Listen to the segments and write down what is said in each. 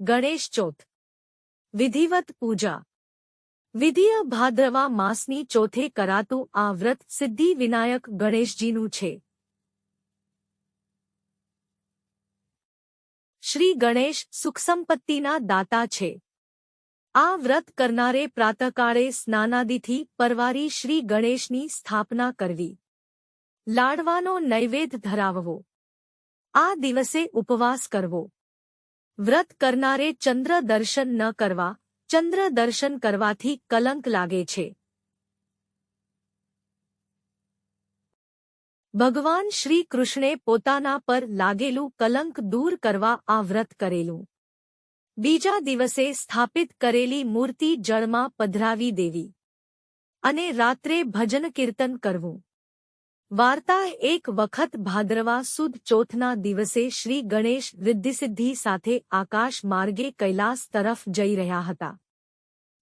ગણેશ ચોથ. વિધિવત પૂજા. વિધિય ભાદ્રવા માસની ચોથે કરાતું આ વ્રત સિદ્ધિ વિનાયક ગણેશજીનું છે. શ્રી ગણેશ સુખસંપત્તિના દાતા છે. આ વ્રત કરનારે પ્રાતકાળે સ્નાનાદિથી પરવારી શ્રી ગણેશની સ્થાપના કરવી. લાડવાનો નૈવેદ્ય ધરાવવો. આ દિવસે ઉપવાસ કરવો. વ્રત કરનારે ચંદ્ર દર્શન ન કરવા, ચંદ્ર દર્શન કરવાથી કલંક લાગે છે. ભગવાન શ્રી કૃષ્ણે પોતાના પર લાગેલું કલંક દૂર કરવા આ વ્રત કરેલું. બીજા દિવસે સ્થાપિત કરેલી મૂર્તિ જળમાં પધરાવી દેવી. અને રાત્રે ભજન કીર્તન કરવું. વાર્તા એક વખત ભાદ્રવા સુદ ચોથના દિવસે શ્રી ગણેશ રિદ્ધિસિદ્ધિ સાથે આકાશ માર્ગે કૈલાસ તરફ જઈ રહ્યા હતા.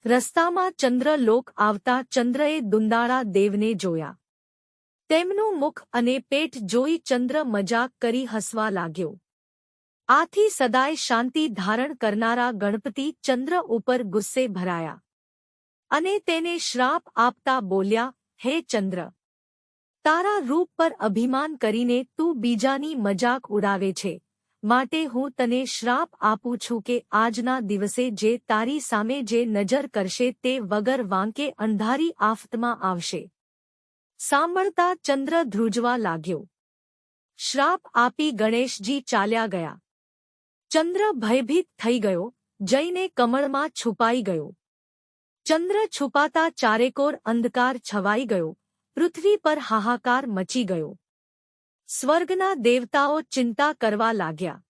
રસ્તામાં ચંદ્રલોક આવતા ચંદ્રએ દુંદાળા દેવને જોયા. તેમનું મુખ અને પેટ જોઈ ચંદ્ર મજાક કરી હસવા લાગ્યો. આથી સદાય શાંતિ ધારણ કરનારા ગણપતિ ચંદ્ર ઉપર ગુસ્સે ભરાયા. અને તેને શ્રાપ આપતા બોલ્યા, હે ચંદ્ર તારા રૂપ પર અભિમાન કરીને તું બીજાની મજાક ઉડાવે છે. માટે હું તને શ્રાપ આપું છું કે આજના દિવસે જે તારી સામે જે નજર કરશે તે વગર વાંકે અંધારી આફતમાં આવશે. સાંભળતા ચંદ્ર ધ્રુજવા લાગ્યો. શ્રાપ આપી ગણેશજી ચાલ્યા ગયા. ચંદ્ર ભયભીત થઈ ગયો, જઈને કમળમાં છુપાઈ ગયો. ચંદ્ર છુપાતા ચારેકોર અંધકાર છવાઈ ગયો. પૃથ્વી પર હાહાકાર મચી ગયો. સ્વર્ગના દેવતાઓ ચિંતા કરવા લાગ્યા.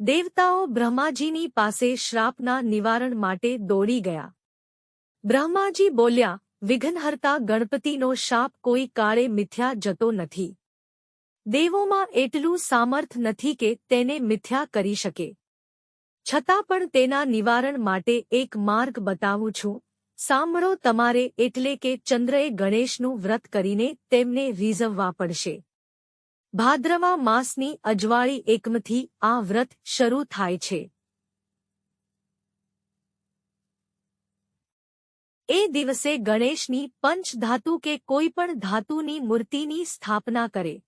દેવતાઓ બ્રહ્માજીની પાસે શ્રાપના નિવારણ માટે દોડી ગયા. બ્રહ્માજી બોલ્યા, વિઘ્નહર્તા ગણપતિનો શાપ કોઈ કાળે મિથ્યા જતો નથી. દેવોમાં એટલું સામર્થ નથી કે તેને મિથ્યા કરી શકે. છતાં પણ તેના નિવારણ માટે એક માર્ગ બતાવું છું સાંભળો તમારે એટલે કે ચંદ્રએ ગણેશનું વ્રત કરીને તેમને રીઝવવા પડશે. ભાદ્રવા માસની અજવાળી એકમથી આ વ્રત શરૂ થાય છે. એ દિવસે ગણેશની પંચધાતુ કે કોઈ પણ ધાતુની મૂર્તિની સ્થાપના કરે.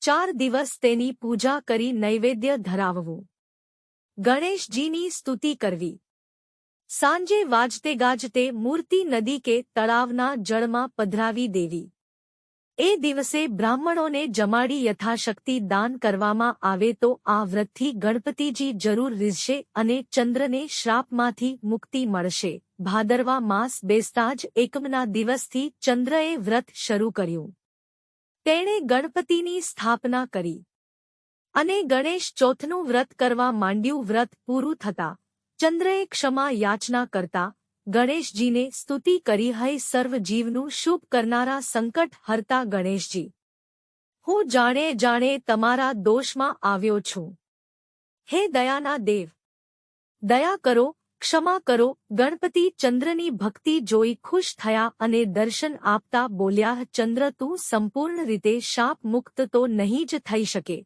ચાર દિવસ તેની પૂજા કરી નૈવેદ્ય ધરાવવું. ગણેશજીની સ્તુતિ કરવી. સાંજે વાજતે ગાજતે મૂર્તિ નદી કે તળાવના જળમાં પધરાવી દેવી. એ દિવસે બ્રાહ્મણોને જમાડી યથાશક્તિ દાન કરવામાં આવે તો આ વ્રતથી ગણપતિજી જરૂર રીઝશે અને ચંદ્રને શ્રાપમાંથી મુક્તિ મળશે. ભાદરવા માસ બેસતા જ એકમના દિવસથી ચંદ્રએ વ્રત શરૂ કર્યું. તેણે ગણપતિની સ્થાપના કરી. અને ગણેશ ચોથનું વ્રત કરવા માંડ્યું વ્રત પૂરું થતા ચંદ્રએ ક્ષમા યાચના કરતા ગણેશજીને સ્તુતિ કરી, હૈ સર્વ જીવનું શુભ કરનારા સંકટ હરતા ગણેશજી, હું જાણે જાણે તમારા દોષમાં આવ્યો છું. હે દયાના દેવ, દયા કરો, ક્ષમા કરો. ગણપતિ ચંદ્રની ભક્તિ જોઈ ખુશ થયા અને દર્શન આપતા બોલ્યા, ચંદ્ર, તું સંપૂર્ણ રીતે શાપ મુક્ત તો નહીં જ થઈ શકે.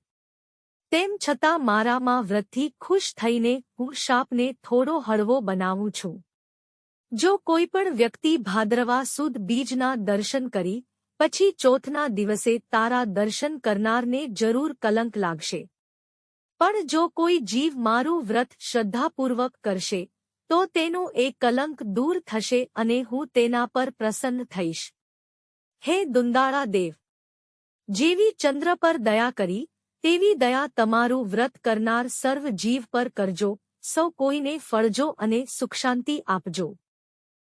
તેમ છતાં મારામાં વ્રતથી ખુશ થઈને હું શાપને થોડો હળવો બનાવું છું. જો કોઈ પણ વ્યક્તિ ભાદ્રવા સુદ બીજના દર્શન કરી, પછી ચોથના દિવસે તારા દર્શન કરનારને જરૂર કલંક લાગશે. પણ જો કોઈ જીવ મારું વ્રત શ્રદ્ધાપૂર્વક કરશે, તો તેનું એ કલંક દૂર થશે અને હું તેના પર પ્રસન્ન થઈશ. હે દુંદાળા દેવ! જેવી ચંદ્ર પર દયા કરી તેવી દયા તમારું વ્રત કરનાર સર્વ જીવ પર કરજો, સૌ કોઈને ફળજો અને સુખશાંતિ આપજો.